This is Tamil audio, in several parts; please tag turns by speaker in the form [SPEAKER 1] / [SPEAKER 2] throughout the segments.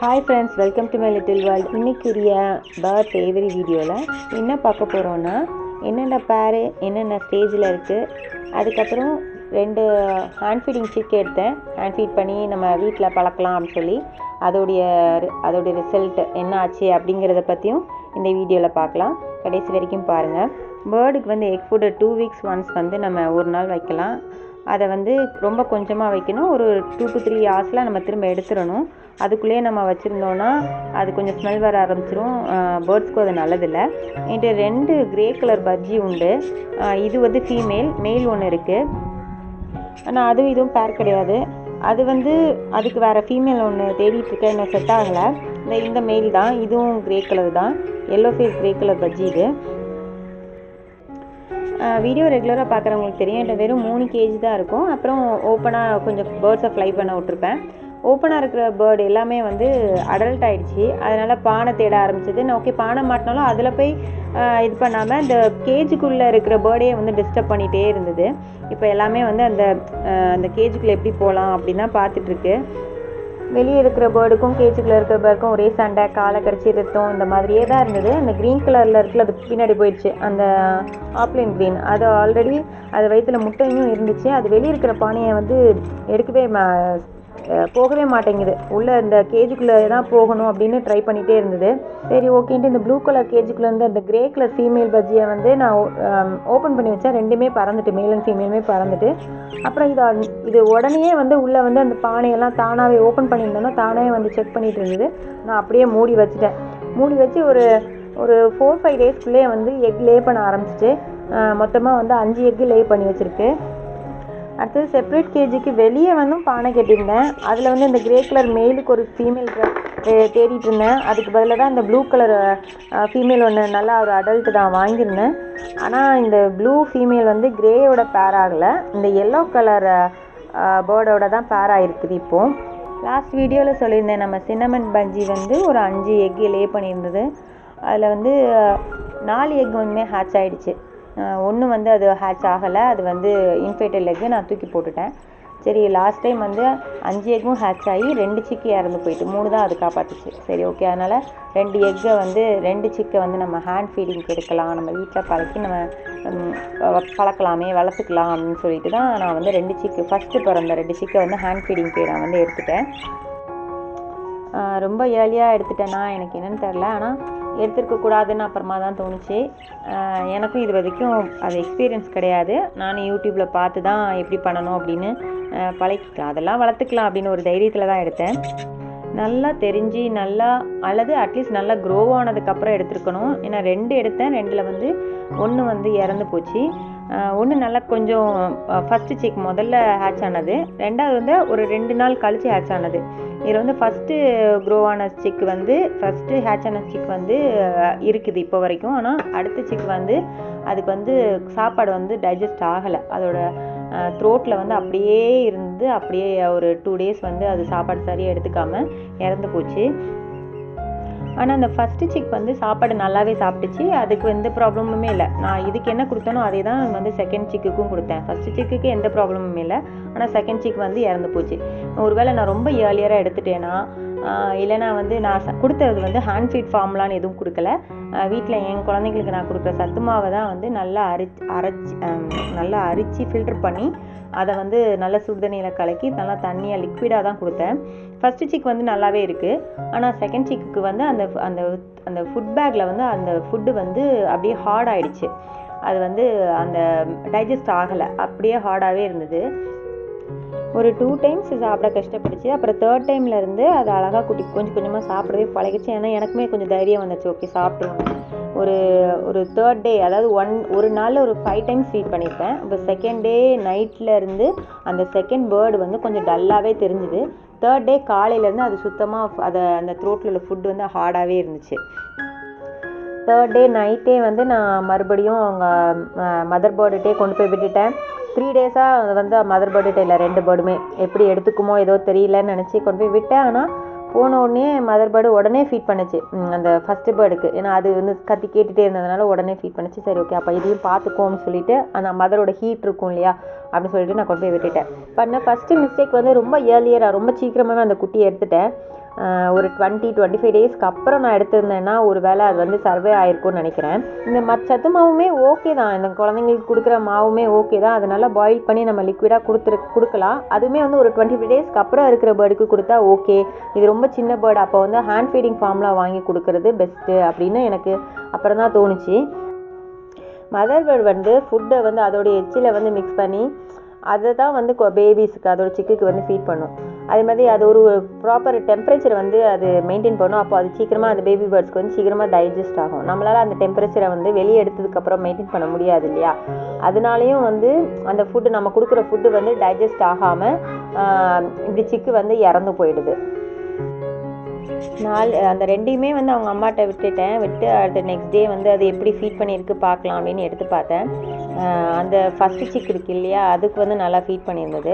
[SPEAKER 1] Hi friends welcome to my little world இன்னைக்குரிய bird ஃபேவரி வீடியோவில் என்ன பார்க்க போகிறோன்னா என்னென்ன பேரு என்னென்ன ஸ்டேஜில் இருக்குது அதுக்கப்புறம் ரெண்டு ஹேண்ட் ஃபீடிங் சிக் எடுத்தேன். ஹேண்ட் ஃபீட் பண்ணி நம்ம வீட்டில் பழக்கலாம் அப்படின்னு சொல்லி அதோடைய அதோடைய ரிசல்ட் என்ன ஆச்சு அப்படிங்கிறத பற்றியும் இந்த வீடியோவில் பார்க்கலாம். கடைசி வரைக்கும் பாருங்கள் பேர்டுக்கு வந்து egg food two weeks once வந்து நம்ம ஒரு நாள் வைக்கலாம். அதை வந்து ரொம்ப கொஞ்சமாக வைக்கணும். ஒரு டூ டு த்ரீ ஹவர்ஸில் நம்ம திரும்ப எடுத்துடணும். அதுக்குள்ளேயே நம்ம வச்சுருந்தோன்னா அது கொஞ்சம் ஸ்மெல் வர ஆரம்பிச்சிரும். பேர்ட்ஸ்க்கும் அது நல்லதில்லை. என்கிட்ட ரெண்டு கிரே கலர் பஜ்ஜி உண்டு. இது வந்து ஃபீமேல் மெயில் ஒன்று இருக்குது ஆனால் அதுவும் இதுவும் பேர் கிடையாது. அது வந்து அதுக்கு வேறு ஃபீமேல் ஒன்று தேடிட்டுருக்கேன் இன்னும் செட் ஆகலை. இந்த இந்த மெயில் தான். இதுவும் கிரே கலர் தான். Yellow face grey colour budgie இது. வீடியோ ரெகுலராக பார்க்குறவங்களுக்கு தெரியும். என்கிட்ட வெறும் மூணு கேஜி தான் இருக்கும். அப்புறம் ஓப்பனாக கொஞ்சம் பேர்ட்ஸை ஃப்ளை பண்ண விட்ருப்பேன் ஓப்பனாக இருக்கிற பேர்டு எல்லாமே வந்து அடல்ட் ஆகிடுச்சி அதனால் பானை தேட ஆரம்பிச்சது. நான் ஓகே பானை மாட்டினாலும் அதில் போய் இது பண்ணாமல் இந்த கேஜுக்குள்ளே இருக்கிற பேர்டே வந்து டிஸ்டர்ப் பண்ணிகிட்டே இருந்தது. இப்போ எல்லாமே வந்து அந்த அந்த கேஜுக்குள்ளே எப்படி போகலாம் அப்படின்னு தான் பார்த்துட்ருக்கு வெளியே இருக்கிற பேர்டுக்கும் கேஜுக்குள்ளே இருக்கிற பேர்டுக்கும் ஒரே சண்டை காலை கடிச்சி ரத்தம் இந்த மாதிரியே தான் இருந்தது. அந்த க்ரீன் கலரில் இருக்குல்ல அது பின்னாடி போயிடுச்சு. அந்த ஆப்ளின் க்ரீன் அது ஆல்ரெடி அது வயிற்றுல முட்டையும் இருந்துச்சு. அது வெளியே இருக்கிற பானையை வந்து எடுக்கவே ம- போகவே மாட்டேங்குது. உள்ளே இந்த கேஜுக்குள்ளே தான் போகணும் அப்படின்னு ட்ரை பண்ணிகிட்டே இருந்தது. சரி ஓகேன்ட்டு இந்த ப்ளூ கலர் கேஜுக்குள்ளே இருந்து அந்த கிரே கலர் ஃபீமேல் பஜ்ஜியை வந்து நான் ஓப்பன் பண்ணி வச்சேன். ரெண்டுமே பறந்துட்டு மேல் அண்ட் ஃபீமேலுமே பறந்துட்டு. அப்புறம் இது இது உடனே வந்து உள்ளே வந்து அந்த பானையெல்லாம் தானாகவே ஓப்பன் பண்ணியிருந்தோன்னா தானே வந்து செக் பண்ணிகிட்டு இருந்தது. நான் அப்படியே மூடி வச்சுட்டேன். மூடி வச்சு ஒரு ஒரு ஃபோர் ஃபைவ் டேஸ்க்குள்ளேயே வந்து எக் லே பண்ண ஆரம்பிச்சிட்டு மொத்தமாக வந்து அஞ்சு எக்கு லே பண்ணி வச்சுருக்கு. அடுத்தது செப்பரேட் கேஜிக்கு வெளியே வந்து பானை கட்டியிருந்தேன். அதில் வந்து இந்த கிரே கலர் மேலுக்கு ஒரு ஃபீமேல் தேடிட்டு இருந்தேன் அதுக்கு பதிலாக தான் இந்த ப்ளூ கலர் ஃபீமேல் ஒன்று நல்லா ஒரு அடல்ட்டு தான் வாங்கியிருந்தேன். ஆனால் இந்த ப்ளூ ஃபீமேல் வந்து கிரேயோட பேர் ஆகலை. இந்த எல்லோ கலர் பேர்டோட தான் பேர் ஆகிருக்குது இப்போது லாஸ்ட் வீடியோவில் சொல்லியிருந்தேன் நம்ம சின்னமன் பஜ்ஜி வந்து ஒரு அஞ்சு எக் லே பண்ணியிருந்தது. அதில் வந்து நாலு எக் வந்துமே ஹேட்ச் ஆகிடுச்சு ஒன்று வந்து அது ஹேட்ச் ஆகலை. அது வந்து இன்ஃபேட்டல் எக்கு நான் தூக்கி போட்டுட்டேன். சரி லாஸ்ட் டைம் வந்து அஞ்சு எக்கும் ஹேட்ச் ஆகி ரெண்டு சிக்கு இறந்து போயிட்டு மூணு தான் அது காப்பாற்றுச்சு சரி ஓகே அதனால் ரெண்டு எக்கை வந்து ரெண்டு சிக்கை வந்து நம்ம ஹேண்ட் ஃபீடிங்க்கு எடுக்கலாம். நம்ம வீட்டில் பழக்கி நம்ம பழக்கலாமே வளர்த்துக்கலாம் அப்படின்னு சொல்லிட்டு தான் நான் வந்து ரெண்டு சிக்கு ஃபஸ்ட்டு பிறந்த ரெண்டு சிக்கை வந்து ஹேண்ட் ஃபீடிங்க்கு நான் வந்து எடுத்துட்டேன். ரொம்ப ஏர்லியாக எடுத்துட்டேன்னா எனக்கு என்னென்னு தெரில ஆனால் எடுத்திருக்க கூடாதுன்னு அப்புறமா தான் தோணுச்சு. எனக்கும் இது வரைக்கும் அது எக்ஸ்பீரியன்ஸ் கிடையாது. நானும் யூடியூப்பில் பார்த்து தான் எப்படி பண்ணணும் அப்படின்னு பழகிக்கலாம் அதெல்லாம் வளர்த்துக்கலாம் அப்படின்னு ஒரு தைரியத்தில் தான் எடுத்தேன். நல்லா தெரிஞ்சு நல்லா அல்லது அட்லீஸ்ட் நல்லா க்ரோ ஆனதுக்கப்புறம் எடுத்துருக்கணும். ஏன்னா ரெண்டு எடுத்தேன் ரெண்டில் வந்து ஒன்று வந்து இறந்து போச்சு. ஒன்று நல்லா கொஞ்சம் ஃபஸ்ட்டு செக் முதல்ல ஹேட்ச் ஆனது. ரெண்டாவது வந்து ஒரு ரெண்டு நாள் கழித்து ஹேட்ச் ஆனது. இதில் வந்து ஃபஸ்ட்டு க்ரோ ஆன சிக் வந்து ஃபஸ்ட்டு ஹேட்ச் ஆன சிக் வந்து இருக்குது இப்போ வரைக்கும். ஆனால் அடுத்த சிக் வந்து அதுக்கு வந்து சாப்பாடு வந்து டைஜஸ்ட் ஆகலை. அதோட த்ரோட்டில் வந்து அப்படியே இருந்து அப்படியே ஒரு டூ டேஸ் வந்து அது சாப்பாடு சரியாக எடுத்துக்காம இறந்து போச்சு. ஆனால் அந்த ஃபஸ்ட்டு சிக் வந்து சாப்பாடு நல்லாவே சாப்பிட்டுச்சு. அதுக்கு எந்த ப்ராப்ளமுமே இல்லை. நான் இதுக்கு என்ன கொடுத்தனோ அதே தான் வந்து செகண்ட் சிக்குக்கும் கொடுத்தேன். ஃபஸ்ட்டு சிக்குக்கு எந்த ப்ராப்ளமுமே இல்லை. ஆனால் செகண்ட் சிக் வந்து இறந்து போச்சு. ஒருவேளை நான் ரொம்ப இயர்லியராக எடுத்துட்டேன்னா இல்லைனா வந்து நான் ச- கொடுத்தது வந்து ஹேண்ட் ஃபீட் ஃபார்ம்லான்னு எதுவும் கொடுக்கல. வீட்டில் என் குழந்தைங்களுக்கு நான் கொடுக்குற சத்து மாவை தான் வந்து நல்லா அரிச்சு அரைச்சி நல்லா அரிச்சு ஃபில்டர் பண்ணி அதை வந்து நல்ல சுடுதண்ணியில் கலக்கி நல்லா தண்ணியாக லிக்விடாக தான் கொடுத்தேன். ஃபஸ்ட்டு சிக் வந்து நல்லாவே இருக்குது ஆனால் செகண்ட் சிக்கு வந்து அந்த அந்த அந்த ஃபுட் பேக்கில் வந்து அந்த ஃபுட்டு வந்து அப்படியே ஹார்ட் ஆயிடுச்சு. அது வந்து அந்த டைஜஸ்ட் ஆகலை. அப்படியே ஹார்டாகவே இருந்தது. ஒரு டூ டைம்ஸ் சாப்பிட கஷ்டப்பட்டுச்சு. அப்புறம் தேர்ட் டைம்லேருந்து அது அழகாக குட்டி கொஞ்சம் கொஞ்சமாக சாப்பிடவே பழகிச்சு ஏன்னா எனக்குமே கொஞ்சம் தைரியம் வந்துச்சு ஓகே சாப்பிட்ருவோம் ஒரு ஒரு தேர்ட் டே அதாவது ஒன் ஒரு நாளில் ஒரு ஃபைவ் டைம்ஸ் ஃபீட் பண்ணியிருப்பேன். இப்போ செகண்ட் டே நைட்டில் இருந்து அந்த செகண்ட் பேர்டு வந்து கொஞ்சம் டல்லாகவே தெரிஞ்சுது. தேர்ட் டே காலையிலேருந்து அது சுத்தமாக அதை அந்த த்ரோட்டில் உள்ள ஃபுட் வந்து ஹார்டாகவே இருந்துச்சு. தேர்ட் டே நைட்டே வந்து நான் மறுபடியும் அவங்க மதர் பேர்டுகிட்டே கொண்டு போய் விட்டுட்டேன். த்ரீ டேஸாக வந்து மதர் பேர்டு இல்லை ரெண்டு பேர்டுமே எப்படி எடுத்துக்குமோ ஏதோ தெரியலன்னு நினச்சி கொண்டு போய் விட்டேன். ஆனால் போன உடனே மதர் பேர்டு உடனே ஃபீட் பண்ணுச்சு. அந்த ஃபஸ்ட்டு பேர்டுக்கு ஏன்னா அது வந்து கத்தி கேட்டுகிட்டே இருந்ததுனால உடனே ஃபீட் பண்ணுச்சு. சரி ஓகே அப்போ இதையும் பார்த்துக்கோன்னு சொல்லிட்டு அந்த மதரோட ஹீட் இருக்கும் இல்லையா? அப்படின்னு சொல்லிட்டு நான் கொண்டு போய் விட்டுட்டேன். பண்ண ஃபஸ்ட்டு மிஸ்டேக் வந்து ரொம்ப ஏர்லியராக ரொம்ப சீக்கிரமாகவே அந்த குட்டியை எடுத்துட்டேன். ஒரு டுவெண்ட்டி டுவெண்ட்டி ஃபைவ் டேஸ்க்கு அப்புறம் நான் எடுத்திருந்தேன்னா ஒரு வேளை அது வந்து சர்வே ஆயிருக்கும்னு நினைக்கிறேன். இந்த மற்ற சத்து மாவுமே ஓகே தான். இந்த குழந்தைங்களுக்கு கொடுக்குற மாவுமே ஓகே தான். அதனால பாயில் பண்ணி நம்ம லிக்விடாக கொடுத்துரு கொடுக்கலாம். அதுவுமே வந்து ஒரு டுவெண்ட்டி ஃபைவ் டேஸ்க்கு அப்புறம் இருக்கிற பேர்டுக்கு கொடுத்தா ஓகே இது ரொம்ப சின்ன பேர்டு அப்போ வந்து ஹேண்ட் ஃபீடிங் ஃபார்ம்லாம் வாங்கி கொடுக்கறது பெஸ்ட்டு அப்படின்னு எனக்கு அப்புறம் தான் தோணுச்சு. மதர் பேர்டு வந்து ஃபுட்டை வந்து அதோடைய எச்சில் வந்து மிக்ஸ் பண்ணி அதை தான் வந்து பேபிஸுக்கு அதோட சிக்குக்கு வந்து ஃபீட் பண்ணும். அதே மாதிரி அது ஒரு ப்ராப்பர் டெம்பரேச்சர் வந்து அது மெயின்டைன் பண்ணும். அப்போ அது சீக்கிரமாக அந்த பேபி பேர்ட்ஸ்க்கு வந்து சீக்கிரமாக டைஜஸ்ட் ஆகும். நம்மளால் அந்த டெம்பரேச்சரை வந்து வெளியே எடுத்ததுக்கப்புறம் மெயின்டைன் பண்ண முடியாது இல்லையா? அதனாலையும் வந்து அந்த ஃபுட்டு நம்ம கொடுக்குற ஃபுட்டு வந்து டைஜஸ்ட் ஆகாமல் இப்படி சிக்கு வந்து இறந்து போயிடுது. நாள் அந்த ரெண்டையுமே வந்து அவங்க அம்மாட்ட விட்டுட்டேன். விட்டு அடுத்த நெக்ஸ்ட் டே வந்து அது எப்படி ஃபீட் பண்ணியிருக்கு பார்க்கலாம் அப்படின்னு எடுத்து பார்த்தேன். அந்த ஃபஸ்ட்டு சிக்கு இருக்கு இல்லையா அதுக்கு வந்து நல்லா ஃபீட் பண்ணியிருந்தது.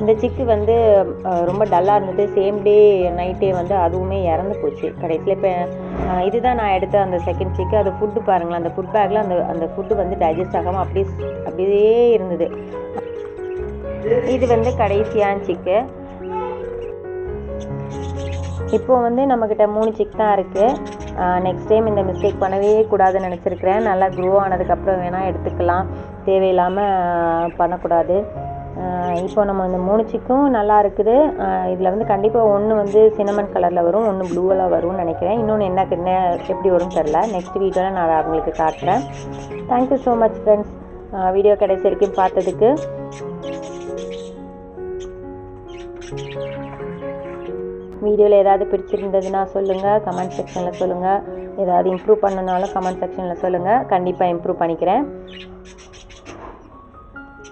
[SPEAKER 1] இந்த சிக்கு வந்து ரொம்ப டல்லாக இருந்தது. சேம் டே நைட்டே வந்து அதுவுமே இறந்து போச்சு. கடைசியில் இப்போ இதுதான் நான் எடுத்த அந்த செகண்ட் சிக்கு அது ஃபுட்டு பாருங்களேன் அந்த ஃபுட் பேக்கில் அந்த அந்த ஃபுட்டு வந்து டைஜஸ்ட் ஆகாமல் அப்படியே அப்படியே இருந்தது. இது வந்து கடைசியான சிக்கு இப்போ வந்து நம்மக்கிட்ட மூணு சிக் தான் இருக்குது நெக்ஸ்ட் டைம் இந்த மிஸ்டேக் பண்ணவே கூடாதுன்னு நினச்சிருக்கிறேன். நல்லா க்ரோ ஆனதுக்கப்புறம் வேணால் எடுத்துக்கலாம். தேவையில்லாமல் பண்ணக்கூடாது. இப்போ நம்ம இந்த மூணுச்சிக்கும் நல்லா இருக்குது. இதில் வந்து கண்டிப்பாக ஒன்று வந்து சினமன் கலரில் வரும் ஒன்று ப்ளூவில் வரும்னு நினைக்கிறேன். இன்னொன்று என்ன என்ன எப்படி வரும்னு தெரில நெக்ஸ்ட் வீடியோவில் நான் அவங்களுக்கு காட்டுறேன். Thank you so much friends video கடைசி வரைக்கும் பார்த்ததுக்கு. வீடியோவில் ஏதாவது பிடிச்சிருந்ததுன்னா சொல்லுங்கள் கமெண்ட் செக்ஷனில் சொல்லுங்கள் ஏதாவது இம்ப்ரூவ் பண்ணனாலும் கமெண்ட் செக்ஷனில் சொல்லுங்கள் கண்டிப்பாக இம்ப்ரூவ் பண்ணிக்கிறேன்.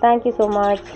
[SPEAKER 1] Thank you so much